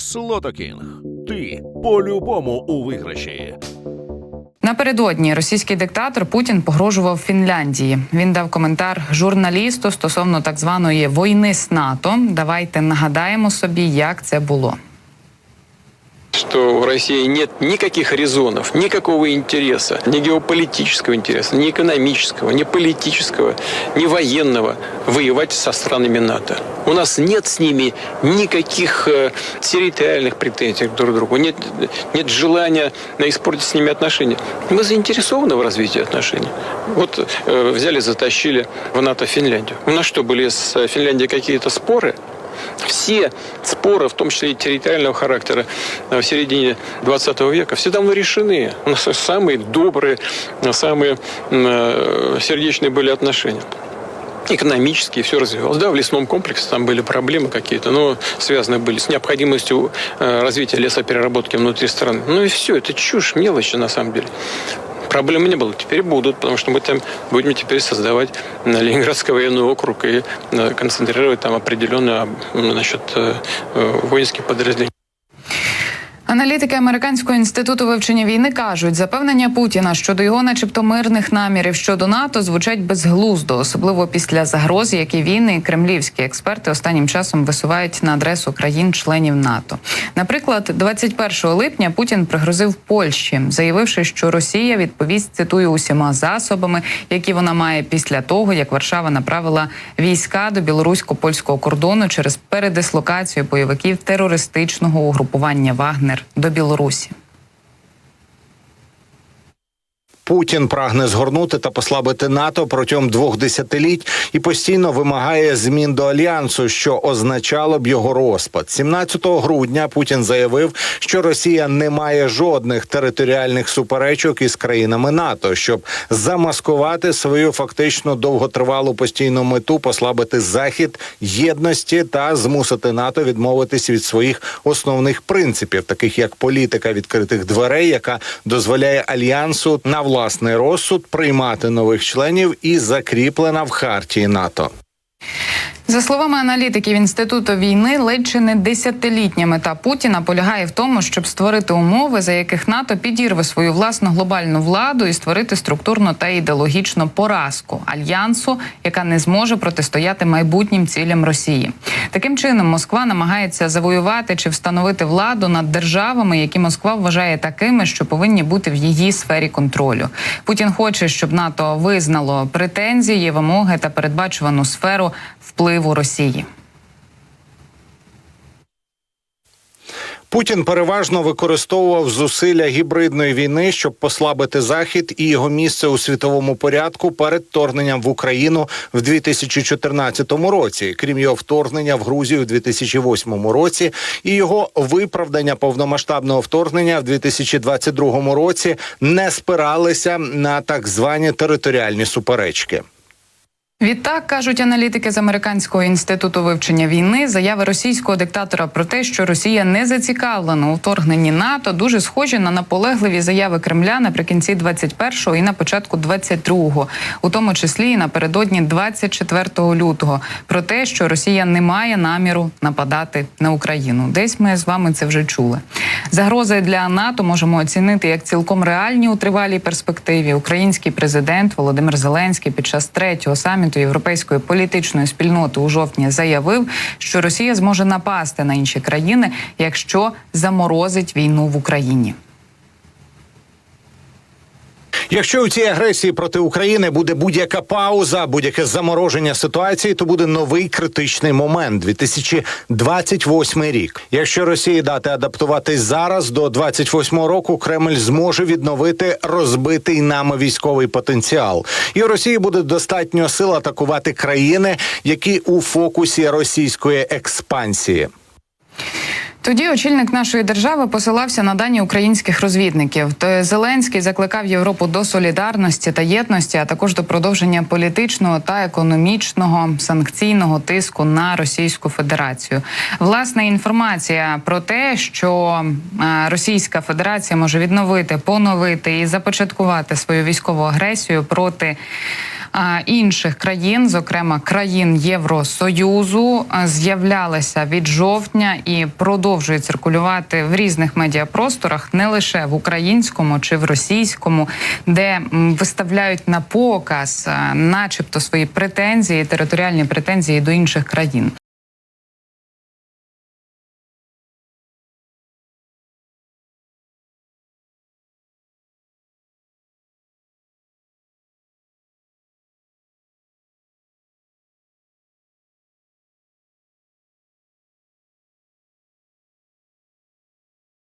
Слотокінг. Ти по-любому у виграші. Напередодні російський диктатор Путін погрожував Фінляндії. Він дав коментар журналісту стосовно так званої війни з НАТО. Давайте нагадаємо собі, як це було. Что у России нет никаких резонов, никакого интереса, ни геополитического интереса, ни экономического, ни политического, ни военного воевать со странами НАТО. У нас нет с ними никаких э, территориальных претензий друг к другу, нет, нет желания испортить с ними отношения. Мы заинтересованы в развитии отношений. Вот э, взяли, затащили в НАТО Финляндию. У нас что, были с Финляндией какие-то споры? Все споры, в том числе и территориального характера, э, в середине 20 века, все давно решены. У нас самые добрые, самые э, сердечные были отношения экономически все развивалось. Да, в лесном комплексе там были проблемы какие-то, но связаны были с необходимостью э, развития лесопереработки внутри страны. Ну и все, это чушь, мелочи на самом деле. Проблем не было, теперь будут, потому что мы там будем теперь создавать э, Ленинградский военный округ и э, концентрировать там определенные э, значит, э, э, воинские подразделения. Аналітики Американського інституту вивчення війни кажуть, запевнення Путіна щодо його, начебто, мирних намірів щодо НАТО звучать безглуздо, особливо після загроз, які він і кремлівські експерти останнім часом висувають на адресу країн-членів НАТО. Наприклад, 21 липня Путін пригрозив Польщі, заявивши, що Росія відповість цитую усіма засобами, які вона має після того, як Варшава направила війська до білорусько-польського кордону через передислокацію бойовиків терористичного угрупування Вагнер до Білорусі. Путін прагне згорнути та послабити НАТО протягом двох десятиліть і постійно вимагає змін до альянсу, що означало б його розпад. 17 грудня Путін заявив, що Росія не має жодних територіальних суперечок із країнами НАТО, щоб замаскувати свою фактично довготривалу постійну мету, послабити захід єдності та змусити НАТО відмовитись від своїх основних принципів, таких як політика відкритих дверей, яка дозволяє альянсу на власний розсуд приймати нових членів і закріплена в хартії НАТО. За словами аналітиків інституту війни, ледь чи не десятилітня мета Путіна полягає в тому, щоб створити умови, за яких НАТО підірве свою власну глобальну владу і створити структурну та ідеологічну поразку альянсу, яка не зможе протистояти майбутнім цілям Росії. Таким чином, Москва намагається завоювати чи встановити владу над державами, які Москва вважає такими, що повинні бути в її сфері контролю. Путін хоче, щоб НАТО визнало претензії, вимоги та передбачувану сферу впливу Росії. Путін переважно використовував зусилля гібридної війни, щоб послабити захід і його місце у світовому порядку перед вторгненням в Україну в 2014 році, крім його вторгнення в Грузію в 2008 році, і його виправдання повномасштабного вторгнення в 2022 році не спиралися на так звані територіальні суперечки. Відтак кажуть аналітики з американського інституту вивчення війни, заяви російського диктатора про те, що Росія не зацікавлена у вторгненні НАТО, дуже схожі на наполегливі заяви Кремля наприкінці 21-го і на початку 22-го, у тому числі і напередодні 24 лютого, про те, що Росія не має наміру нападати на Україну. Десь ми з вами це вже чули. Загрози для НАТО можемо оцінити як цілком реальні у тривалій перспективі. Український президент Володимир Зеленський під час третього саміту європейської політичної спільноти у жовтні заявив, що Росія зможе напасти на інші країни, якщо заморозить війну в Україні. Якщо у цій агресії проти України буде будь-яка пауза, будь-яке замороження ситуації, то буде новий критичний момент 2028 рік. Якщо Росії дати адаптуватись зараз до 28 року, Кремль зможе відновити розбитий нами військовий потенціал, і у Росії буде достатньо сил атакувати країни, які у фокусі російської експансії. Тоді очільник нашої держави посилався на дані українських розвідників. То Зеленський закликав Європу до солідарності та єдності, а також до продовження політичного та економічного санкційного тиску на Російську Федерацію. Власне інформація про те, що е, Російська Федерація може відновити, поновити і започаткувати свою військову агресію проти. Інших країн, зокрема країн Євросоюзу, з'являлися від жовтня і продовжують циркулювати в різних медіапросторах, не лише в українському чи в російському, де виставляють на показ, начебто, свої претензії, територіальні претензії до інших країн.